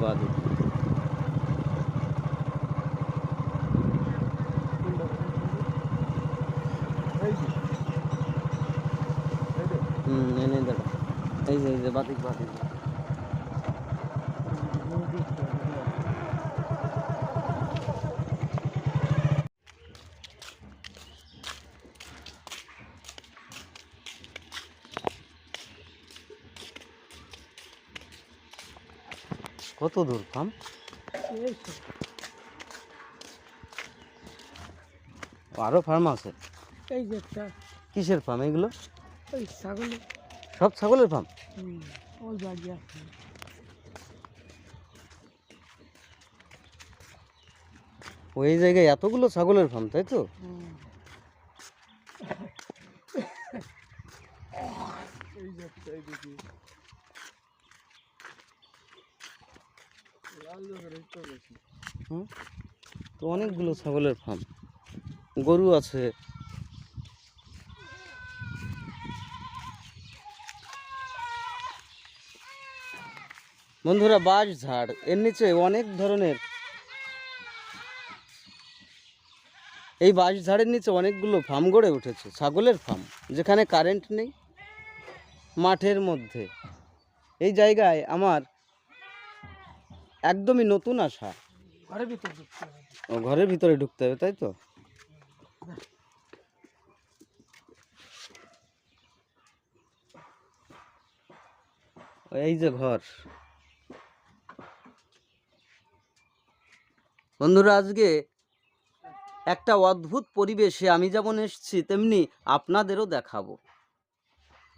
বাদে হুম এনে দাঁড়া এই যে এই যে বাতিক কত দূর ফার্ম আরও ফার্ম আছে? এই যে একটা। কিসের ফার্ম এগুলো? ওই সব ছাগলের ফার্ম ওই বাড়ি আছে। ওই জায়গায় এতগুলো ছাগলের ফার্ম তাই তো? এই যে একটা এই দেখি লাল রঙের একটু বেশি তো অনেকগুলো ছাগলের ফার্ম গরু আছে। বন্ধুরা, বাঁশ ঝাড়, এর নিচে অনেক ধরনের এই বাঁশ ঝাড়ের নিচে অনেকগুলো ফার্ম গড়ে উঠেছে, ছাগলের ফার্ম যেখানে কারেন্ট নেই, মাঠের মধ্যে। এই জায়গায় আমার একদমই নতুন আসা ঘরের ভিতর ঢুকতে হবে। ও ঘরের ভিতরে ঢুকতে হবে তাই তো? এই যে ঘর। বন্ধুরা আজকে একটা অদ্ভুত পরিবেশে আমি যেমন এসেছি তেমনি আপনাদেরও দেখাবো।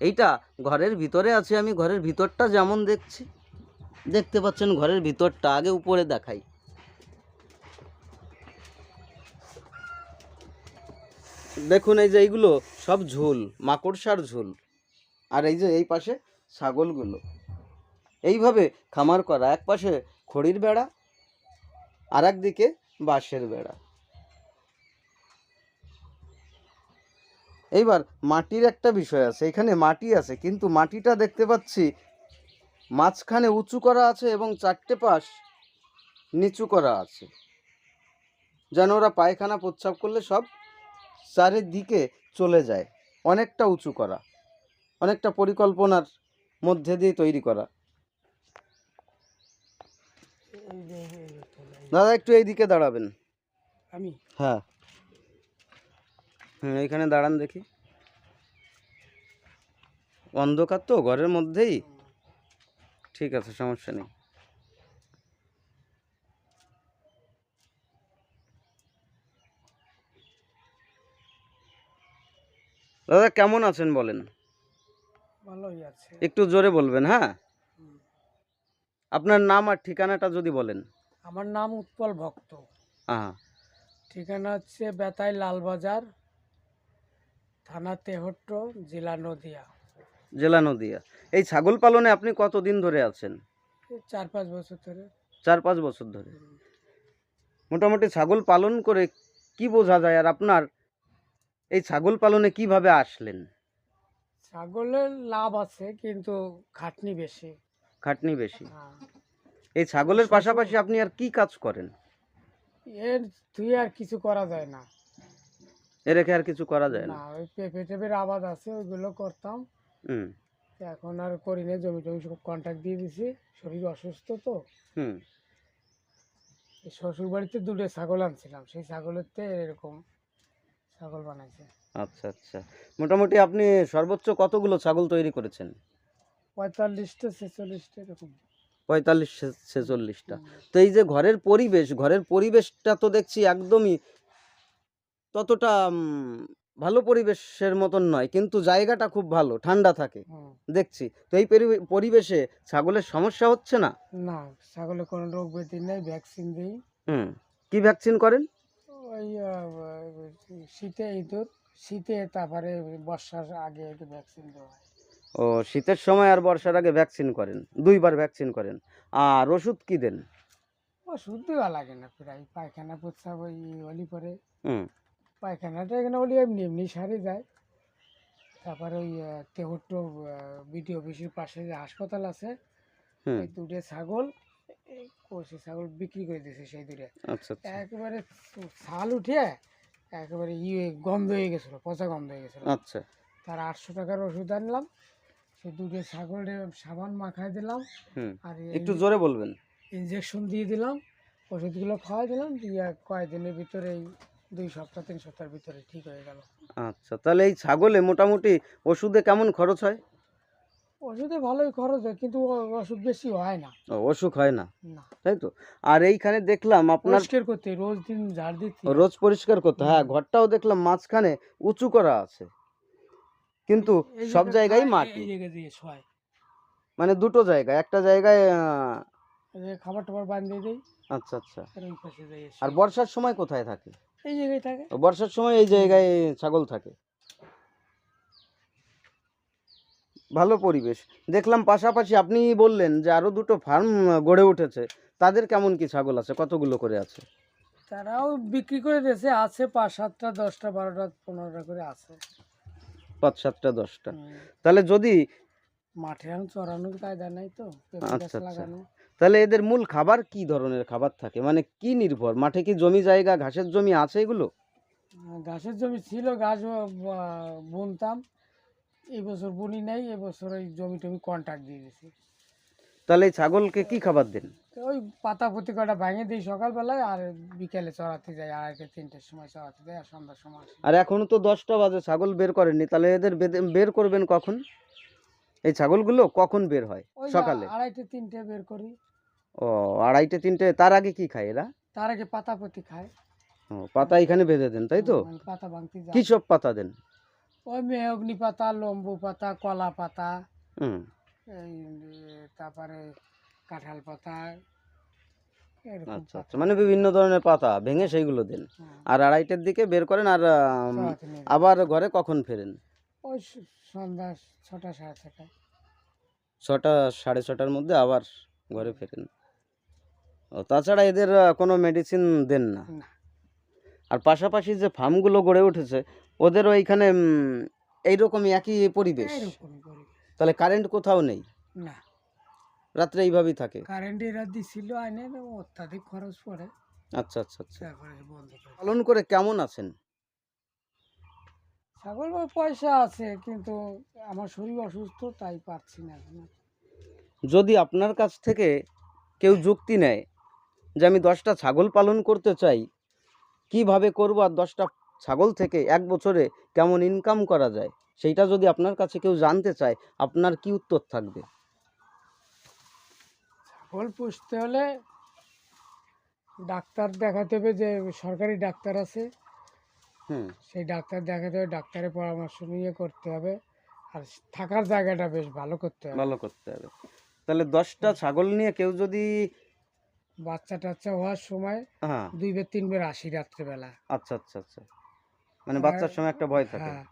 এইটা ঘরের ভিতরে আছে আমি ঘরের ভিতরটা যেমন দেখছি। দেখতে পাচ্ছেন ঘরের ভিতরটা, আগে উপরে দেখাই। দেখুন এই যে এইগুলো, সব ঝোল, মাকড়সার ঝোল। আর এই যে এই পাশে ছাগলগুলো। এইভাবে খামার করা, এক পাশে খড়ির বেড়া আর একদিকে বাঁশের বেড়া। এইবার মাটির একটা বিষয় আছে, এখানে মাটি আছে, কিন্তু মাটিটা দেখতে পাচ্ছি মাঝখানে উঁচু করা আছে এবং চারটে পাশ নিচু করা আছে। যেন ওরা পায়খানা প্রস্রাব করলে সব চারিদিকে চলে যায়। অনেকটা উঁচু করা অনেকটা পরিকল্পনার মধ্যে দিয়ে তৈরি করা। দাদা একটু এইদিকে দাঁড়াবেন। আমি? হ্যাঁ। হুম এইখানে দাঁড়ান দেখি। অন্ধকার তো ঘরের মধ্যেই। ঠিক আছে সমস্যা নেই। দাদা কেমন আছেন বলেন? ভালোই আছে। একটু জোরে বলবেন হ্যাঁ? আপনার নাম আর ঠিকানাটা যদি বলেন। আমার নাম উৎপল ভক্ত। হ্যাঁ ঠিকানা হচ্ছে বেতাই লালবাজার থানা তেহট্ট জেলা নদিয়া। জেলা নদিয়া। এই ছাগল পালনে আপনি কতদিন ধরে আছেন? চার পাঁচ বছর ধরে। চার পাঁচ বছর ধরে। মোটামুটি ছাগল পালন করে কি বোঝা যায় আর আপনার এই ছাগল পালনে কীভাবে আসলেন? ছাগলের লাভ আছে কিন্তু খাটনি বেশি। খাটনি বেশি। হ্যাঁ। এই ছাগলের পাশাপাশি আপনি আর কি কাজ করেন? এর তুই আর কিছু করা যায় না। এ রেখে আর কিছু করা যায় না ওই পেঁপে টেপের আবাদ আছে ওইগুলো করতাম। এখন আর করি না জমি টমি সব কন্ট্রাক্ট দিয়ে দিছি। শরীর অসুস্থ তো। হুম। এই শ্বশুর বাড়িতে দুটো ছাগল আনছিলাম সেই ছাগলেরতে এরকম ছাগল বানাইছে। আচ্ছা আচ্ছা। মোটামুটি আপনি সর্বোচ্চ কতগুলো ছাগল তৈরি করেছেন? পঁয়তাল্লিশটা ছেচল্লিশটা এরকম। পঁয়তাল্লিশ ছেচল্লিশটা। তো এই যে ঘরের পরিবেশ ঘরের পরিবেশটা তো দেখছি একদমই ততটা ভালো পরিবেশের মতন নয় কিন্তু জায়গাটা খুব ভালো ঠান্ডা থাকে। দেখছি। তো এই পরি- পরিবেশে ছাগলের সমস্যা হচ্ছে না? না ছাগলের কোনো রোগ ব্যাধি নেই ভ্যাকসিন দিই। হুম কি ভ্যাকসিন করেন? ওই শীতে ইঁদুর শীতে তারপরে বর্ষার আগে একটু ভ্যাকসিন দেওয়া হয়। ও শীতের সময় আর বর্ষার আগে ভ্যাকসিন করেন দুইবার ভ্যাকসিন করেন। আর ওষুধ কি দেন? ওষুধ দেওয়া লাগে না প্রায় পায়খানা প্রস্রাব ওই হলি পরে। হুম। পায়খানাটা এখানে বলি এমনি এমনি সারে যায়। তারপরে ওই তেহট্ট বিডি অফিসের পাশে যে হাসপাতাল আছে ওই দুটো ছাগল কষি ছাগল বিক্রি করে দিয়েছে সেই দূরে আচ্ছা আচ্ছা। একেবারে ছাল উঠে একেবারে ইয়ে গন্ধ হয়ে গেছিল পচা গন্ধ হয়ে গেছিল। আচ্ছা। তার আটশো টাকার ওষুধ আনলাম সে দুটো ছাগলের সাবান মাখায় দিলাম আর একটু জোরে বলবেন। ইঞ্জেকশন দিয়ে দিলাম ওষুধগুলো খাওয়াই দিলাম দিয়ে কয়েকদিনের ভিতরেই দুই সপ্তাহ তিন সপ্তাহের ভিতরে ঠিক হয়ে গেল। আচ্ছা তাহলে এই ছাগলে মোটামুটি ওষুধে কেমন খরচ হয়? ওষুধে ভালোই খরচ হয় কিন্তু ওষুধ বেশি হয় না। অসুখ হয় না? তাই তো? আর এইখানে দেখলাম আপনার পরিষ্কার করতে রোজ দিন ঝাড় দিতে রোজ পরিষ্কার করতে হ্যাঁ। ঘরটাও দেখলাম মাঝখানে উঁচু করা আছে। কিন্তু সব জায়গায় মাটি। মানে দুটো জায়গা একটা জায়গায় খাবার টাবার বাঁধিয়ে দেই। আচ্ছা আচ্ছা। আর বর্ষার সময় কোথায় থাকে? এই জায়গায় থাকে। বর্ষার সময় এই জায়গায় ছাগল থাকে। ভালো পরিবেশ। দেখলাম পাশাপাশি আপনি বললেন যে আরও দুটো ফার্ম গড়ে উঠেছে। তাদের কেমন কি ছাগল আছে? কতগুলো করে আছে? তারাও বিক্রি করে দিয়েছে। আছে পাঁচ সাতটা দশটা বারোটা পনেরোটা করে আছে। পাঁচ সাতটা দশটা। তাহলে যদি মাঠে এখন চড়ানোর কায়দা নাই তো। আচ্ছা, আচ্ছা। লাগানো। তাহলে এদের মূল খাবার কি ধরনের খাবার থাকে? মানে কি নির্ভর? মাঠে কি জমি জায়গা ঘাসের জমি আছে এগুলো? ঘাসের জমি ছিল ঘাস বুনতাম। এই বছর বুনি নাই এবছর ওই জমি টমি কন্ট্রাক্ট দিয়ে দিয়েছি তাহলে ছাগলকে কি খাবার দেন? ওই পাতা পুঁতি কটা ভেঙে দিই সকালবেলায় আর বিকেলে চড়াতে যাই আড়াইটে তিনটের সময় চড়াতে যাই আর সন্ধ্যার সময় আর এখনও তো দশটা বাজে ছাগল বের করেননি। তাহলে এদের বের করবেন কখন? এই ছাগলগুলো কখন বের হয় সকালে? আড়াইটে তিনটে বের করি। ও আড়াইটে তিনটে তার আগে কি খায় এরা? তার আগে পাতা পুঁতি খায়। ও পাতা এখানে বেঁধে দেন তাই তো? পাতা ভাঙতে যাই কি সব পাতা দেন? ওই মেহগনি পাতা লম্বু পাতা কলা পাতা হুম। এই তারপরে কাঁঠাল পাতা আচ্ছা আচ্ছা মানে বিভিন্ন ধরনের পাতা ভেঙে সেইগুলো দেন। আর আড়াইটের দিকে বের করেন আর। আবার ঘরে কখন ফেরেন? ওই সন্ধ্যা ছটা সাড়ে ছটায়। ছটা সাড়ে ছটার মধ্যে আবার ঘরে ফেরেন। তাছাড়া এদের কোনো মেডিসিন দেন না। আর পাশাপাশি যে ফার্মগুলো গড়ে উঠেছে ওদের ওইখানে এইরকমই একই পরিবেশ। তাহলে কারেন্ট কোথাও নেই? না। রাত্রে এইভাবেই থাকে? কারেন্ট এরা দিছিল আইনে অত্যাধিক খরচ পড়ে। আচ্ছা আচ্ছা আচ্ছা। পালন করে কেমন আছেন? ছাগল পয়সা আছে কিন্তু আমার শরীর অসুস্থ তাই পারছি না। যদি আপনার কাছ থেকে কেউ যুক্তি নেয় যে আমি দশটা ছাগল পালন করতে চাই কীভাবে করব আর দশটা ছাগল থেকে এক বছরে কেমন ইনকাম করা যায়? সেইটা যদি আপনার কাছে কেউ জানতে চায় আপনার কি উত্তর থাকবে? ছাগল পুষতে হলে ডাক্তার দেখাতে হবে যে সরকারি ডাক্তার আছে। হুম। সেই ডাক্তার দেখাতে হবে ডাক্তারের পরামর্শ নিয়ে করতে হবে। আর থাকার জায়গাটা বেশ ভালো করতে হবে। ভালো করতে হবে। তাহলে দশটা ছাগল নিয়ে কেউ যদি বাচ্চা টাচ্চা হওয়ার সময় হ্যাঁ। দুই বের তিন বের আসি রাত্রেবেলা। আচ্ছা আচ্ছা আচ্ছা। মানে বাচ্চার সময় একটা ভয় থাকে। হ্যাঁ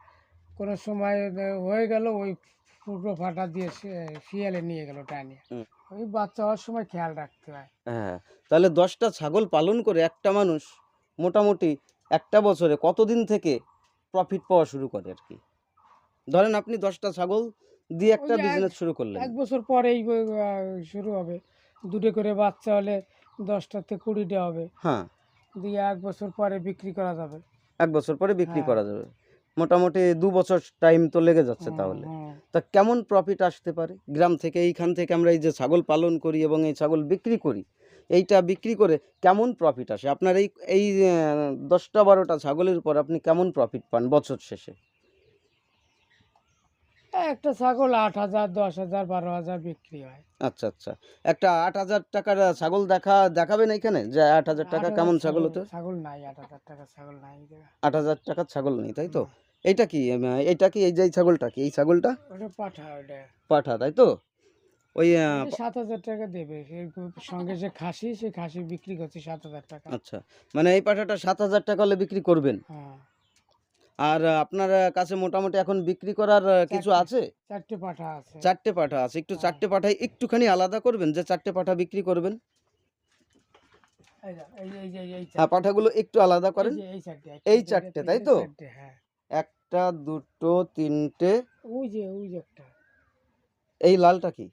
কোনো সময় হয়ে গেল ওই ফুটো ফাটা দিয়ে শিয়ালে নিয়ে গেল টানিয়ে ওই বাচ্চা হওয়ার সময় খেয়াল রাখতে হয়। হ্যাঁ তাহলে দশটা ছাগল পালন করে একটা মানুষ মোটামুটি একটা বছরে কতদিন থেকে প্রফিট পাওয়া শুরু করে আর কি? ধরেন আপনি দশটা ছাগল দিয়ে একটা বিজনেস শুরু করলেন। এক বছর পরেই শুরু হবে। দুটো করে বাচ্চা হলে দশটাতে কুড়িটা হবে। হ্যাঁ। দিয়ে এক বছর পরে বিক্রি করা যাবে। এক বছর পরে বিক্রি হ্যাঁ। করা যাবে। মোটামুটি দু বছর টাইম তো লেগে যাচ্ছে তাহলে। তা কেমন প্রফিট আসতে পারে? গ্রাম থেকে এইখান থেকে আমরা এই যে ছাগল পালন করি এবং এই ছাগল বিক্রি করি এইটা বিক্রি করে কেমন প্রফিট আসে? আপনার এই এই দশটা বারোটা ছাগলের উপর আপনি কেমন প্রফিট পান বছর শেষে? একটা ছাগল আট হাজার দশ হাজার বারো হাজার বিক্রি হয়। আচ্ছা আচ্ছা। একটা আট হাজার টাকার ছাগল দেখা দেখাবেন এখানে? যে আট হাজার টাকা কেমন ছাগল হতো ছাগল নাই আট হাজার টাকা ছাগল নাই আট হাজার টাকার ছাগল নেই তাই তো? এইটা কি এইটা কি এই যে ছাগলটা কি এই ছাগলটা? ওটা পাঠা ওটা। পাঠা তাই তো? ওই সাত হাজার টাকা দেবে সঙ্গে যে খাসি সে খাসি বিক্রি করছে সাত হাজার টাকা। আচ্ছা। মানে এই পাঠাটা সাত হাজার টাকা হলে বিক্রি করবেন? হ্যাঁ। আর আপনার কাছে মোটামুটি এখন বিক্রি করার কিছু আছে? চারটে পাঠা আছে। চারটে পাঠা আছে। একটু হ্যাঁ। চারটে পাঠায় একটুখানি আলাদা করবেন যে চারটে পাঠা বিক্রি করবেন? হ্যাঁ পাঠাগুলো একটু আলাদা করেন। এই চারটে তাই তো? হ্যাঁ। একটা দুটো তিনটে। ওই যে ওই যে একটা। এই লালটা কি?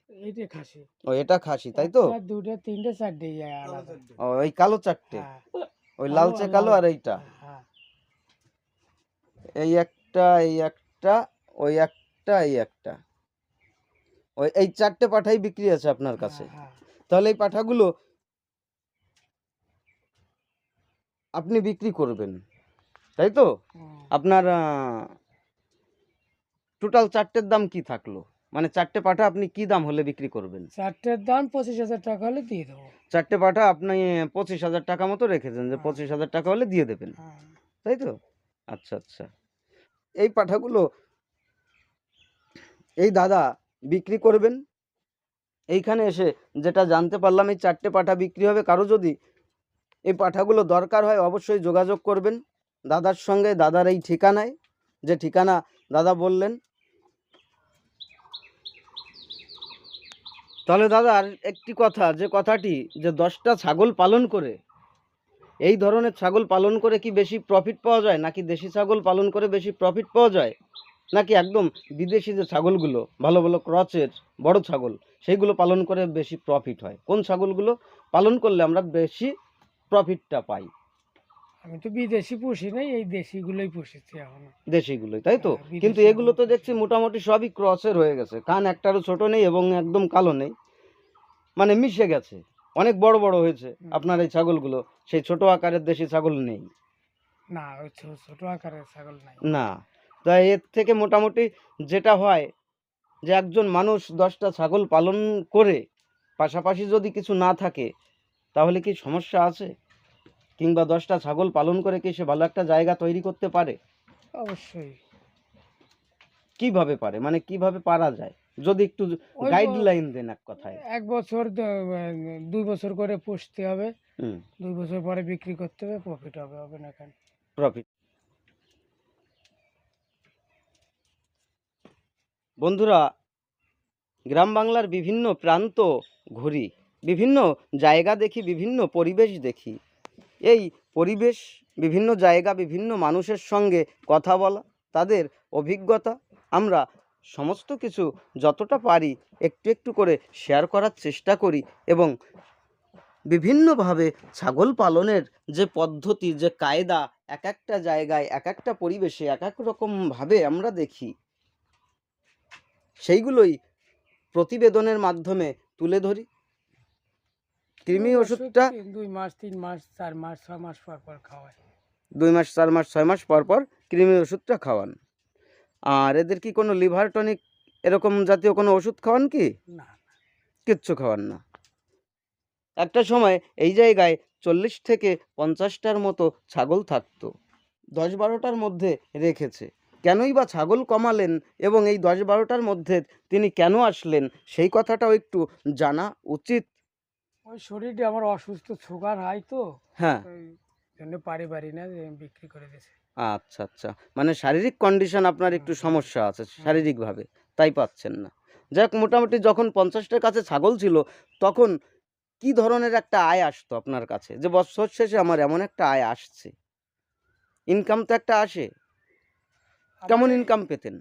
খাসি। ও এটা খাসি তাই তো? দুটা তিনটে চারটে ও এই কালো চারটে। হ্যাঁ, ওই লালচে কালো আর এইটা। এই একটা এই একটা ওই একটা এই একটা। ওই এই চারটে পাঠাই বিক্রি আছে আপনার কাছে। হ্যাঁ, তাহলে এই পাঠাগুলো আপনি বিক্রি করবেন তাই তো? আপনার টোটাল চারটের দাম কি থাকল? মানে চারটে পাঠা আপনি কি দাম হলে বিক্রি করবেন? চারটের দাম পঁচিশ হাজার টাকা হলে দিয়ে দেবো। চারটে পাঠা আপনি পঁচিশ হাজার টাকা মতো রেখেছেন যে হ্যাঁ। পঁচিশ হাজার টাকা হলে দিয়ে দেবেন। হ্যাঁ। তাই তো? আচ্ছা আচ্ছা। এই পাঠাগুলো এই দাদা বিক্রি করবেন। এইখানে এসে যেটা জানতে পারলাম, এই চারটে পাঠা বিক্রি হবে কারও যদি এই পাঠাগুলো দরকার হয় অবশ্যই যোগাযোগ করবেন। দাদার সঙ্গে, দাদার এই ঠিকানায়, যে ঠিকানা দাদা বললেন। তাহলে দাদা আর একটি কথা, যে কথাটি যে দশটা ছাগল পালন করে এই ধরনের ছাগল পালন করে কি বেশি প্রফিট পাওয়া যায়? নাকি দেশি ছাগল পালন করে বেশি প্রফিট পাওয়া যায়? নাকি একদম বিদেশি যে ছাগলগুলো ভালো ভালো ক্রচের বড় ছাগল সেইগুলো পালন করে বেশি প্রফিট হয়? কোন ছাগলগুলো পালন করলে আমরা বেশি প্রফিটটা পাই? আমি তো বিদেশি পুষি নাই এই দেশিগুলোই পুষেছি এখন। দেশিগুলোই তাই তো? হ্যাঁ, কিন্তু এগুলো তো দেখছি মোটামুটি সবই ক্রসের হয়ে গেছে। কান একটারও ছোট নেই এবং একদম কালো নেই। মানে মিশে গেছে। অনেক বড় বড় হয়েছে। আপনার এই ছাগলগুলো সেই ছোট আকারের দেশি ছাগল নেই। না ওই ছোট আকারের ছাগল নাই। না। তাই এর থেকে মোটামুটি যেটা হয় যে একজন মানুষ দশটা ছাগল পালন করে পাশাপাশি যদি কিছু না থাকে তাহলে কি সমস্যা আছে? কিংবা দশটা ছাগল পালন করে কি সে ভালো একটা জায়গা তৈরি করতে পারে? অবশ্যই। কীভাবে পারে? মানে কীভাবে পারা যায়? যদি একটু গাইডলাইন দেন এক কথায়। এক বছর দুই বছর করে পুষতে হবে। দুই বছর পরে বিক্রি করতে হবে প্রফিট হবে হবে না কেন? প্রফিট বন্ধুরা গ্রাম বাংলার বিভিন্ন প্রান্ত ঘুরি বিভিন্ন জায়গা দেখি বিভিন্ন পরিবেশ দেখি। এই পরিবেশ বিভিন্ন জায়গা বিভিন্ন মানুষের সঙ্গে কথা বলা তাদের অভিজ্ঞতা আমরা সমস্ত কিছু যতটা পারি একটু একটু করে শেয়ার করার চেষ্টা করি এবং বিভিন্নভাবে ছাগল পালনের যে পদ্ধতি যে কায়দা এক একটা জায়গায় এক একটা পরিবেশে এক এক রকমভাবে আমরা দেখি। সেইগুলোই প্রতিবেদনের মাধ্যমে তুলে ধরি। কৃমি ওষুধটা দুই মাস তিন মাস চার মাস ছয় মাস পর পর খাওয়ায় দুই মাস চার মাস ছয় মাস পর পর কৃমি ওষুধটা খাওয়ান। আর এদের কি কোনো লিভার টনিক এরকম জাতীয় কোনো ওষুধ খাওয়ান কি? না কিচ্ছু খাওয়ান না। একটা সময় এই জায়গায় চল্লিশ থেকে পঞ্চাশটার মতো ছাগল থাকতো দশ বারোটার মধ্যে রেখেছে। কেনই বা ছাগল কমালেন এবং এই দশ বারোটার মধ্যে তিনি কেন আসলেন সেই কথাটাও একটু জানা উচিত। ওই শরীরটা আমার অসুস্থ সুগার হয় তো হ্যাঁ। জন্য পারি পারি না বিক্রি করে দিয়েছে। আচ্ছা আচ্ছা। মানে শারীরিক কন্ডিশন আপনার একটু সমস্যা আছে শারীরিকভাবে তাই পাচ্ছেন না। যাক মোটামুটি যখন পঞ্চাশটার কাছে ছাগল ছিল তখন কি ধরনের একটা আয় আসতো আপনার কাছে? যে বছর শেষে আমার এমন একটা আয় আসছে। ইনকাম তো একটা আসে। কেমন ইনকাম পেতেন?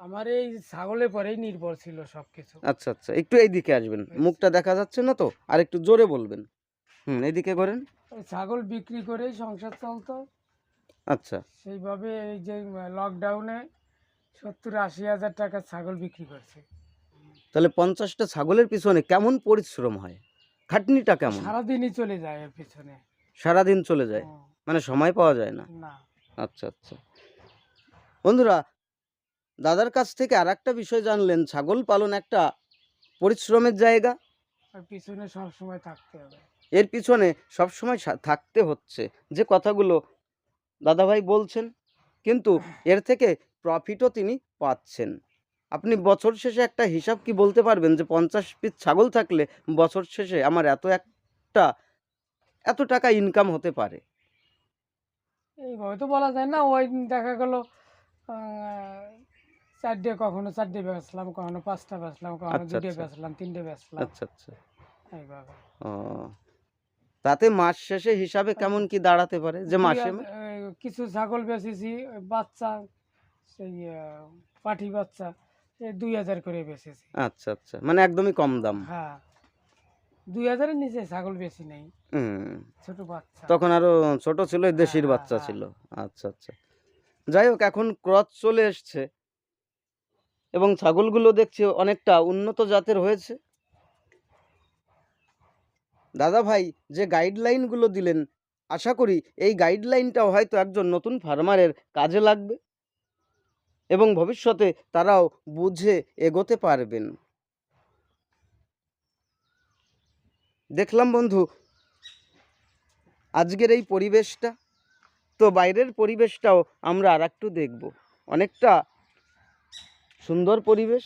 আমার এই ছাগলের পরেই নির্ভর ছিল সবকিছু। আচ্ছা আচ্ছা। একটু এইদিকে আসবেন। মুখটা দেখা যাচ্ছে না তো? আর একটু জোরে বলবেন। হুম এইদিকে করেন। ছাগল বিক্রি করেই সংসার চলতো। আচ্ছা। সেইভাবে এই যে লকডাউনে সত্তর আশি হাজার টাকার ছাগল বিক্রি করছে। তাহলে পঞ্চাশটা ছাগলের পিছনে কেমন পরিশ্রম হয়? খাটনিটা কেমন? সারাদিনই চলে যায় এর পিছনে। সারাদিন চলে যায়? মানে সময় পাওয়া যায় না? না। আচ্ছা আচ্ছা। বন্ধুরা দাদার কাছ থেকে আর একটা বিষয় জানলেন। ছাগল পালন একটা পরিশ্রমের জায়গা। পিছনে সব সময় থাকতে হবে। এর পিছনে সবসময় থাকতে হচ্ছে। যে কথাগুলো দাদাভাই বলছেন কিন্তু এর থেকে প্রফিটও তিনি পাচ্ছেন। আপনি বছর শেষে একটা হিসাব কি বলতে পারবেন যে পঞ্চাশ পিস ছাগল থাকলে বছর শেষে আমার এত একটা এত টাকা ইনকাম হতে পারে? এইভাবে তো বলা যায় না ওই দেখা গেল চারটে কখনো চারটে বেচলাম কখনো পাঁচটা বেচলাম কখনো আচ্ছা, দুটো আচ্ছা। বেচলাম তিনটে বেচলাম। আচ্ছা আচ্ছা। এইভাবে। ও তাতে মাস শেষে হিসাবে কেমন কি দাঁড়াতে পারে? যে মাসে কিছু ছাগল বেচেছি বাচ্চা সেই পাঠি বাচ্চা দুই হাজার করে বেচেছি। আচ্ছা আচ্ছা মানে একদমই কম দাম। হ্যাঁ দুই হাজারের নিচে ছাগল বেশি নেই ছোট বাচ্চা। তখন আরও ছোট ছিল দেশির হ্যাঁ, বাচ্চা হ্যাঁ। ছিল। আচ্ছা আচ্ছা। যাই হোক এখন ক্রস চলে এসছে। এবং ছাগলগুলো দেখছি অনেকটা উন্নত জাতের হয়েছে। দাদা ভাই যে গাইডলাইনগুলো দিলেন, আশা করি এই গাইডলাইনটাও হয়তো একজন নতুন ফার্মারের কাজে লাগবে এবং ভবিষ্যতে তারাও বুঝে এগোতে পারবেন। দেখলাম বন্ধু, আজকের এই পরিবেশটা, তো বাইরের পরিবেশটাও আমরা আর একটু দেখব। অনেকটা সুন্দর পরিবেশ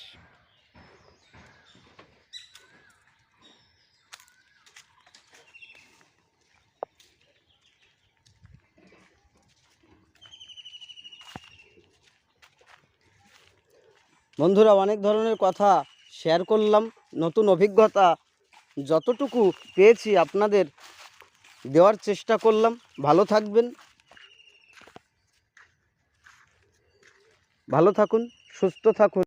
বন্ধুরা, অনেক ধরনের কথা শেয়ার করলাম। নতুন অভিজ্ঞতা যতটুকু পেয়েছি আপনাদের দেওয়ার চেষ্টা করলাম। ভালো থাকবেন। ভালো থাকুন, সুস্থ থাকুন।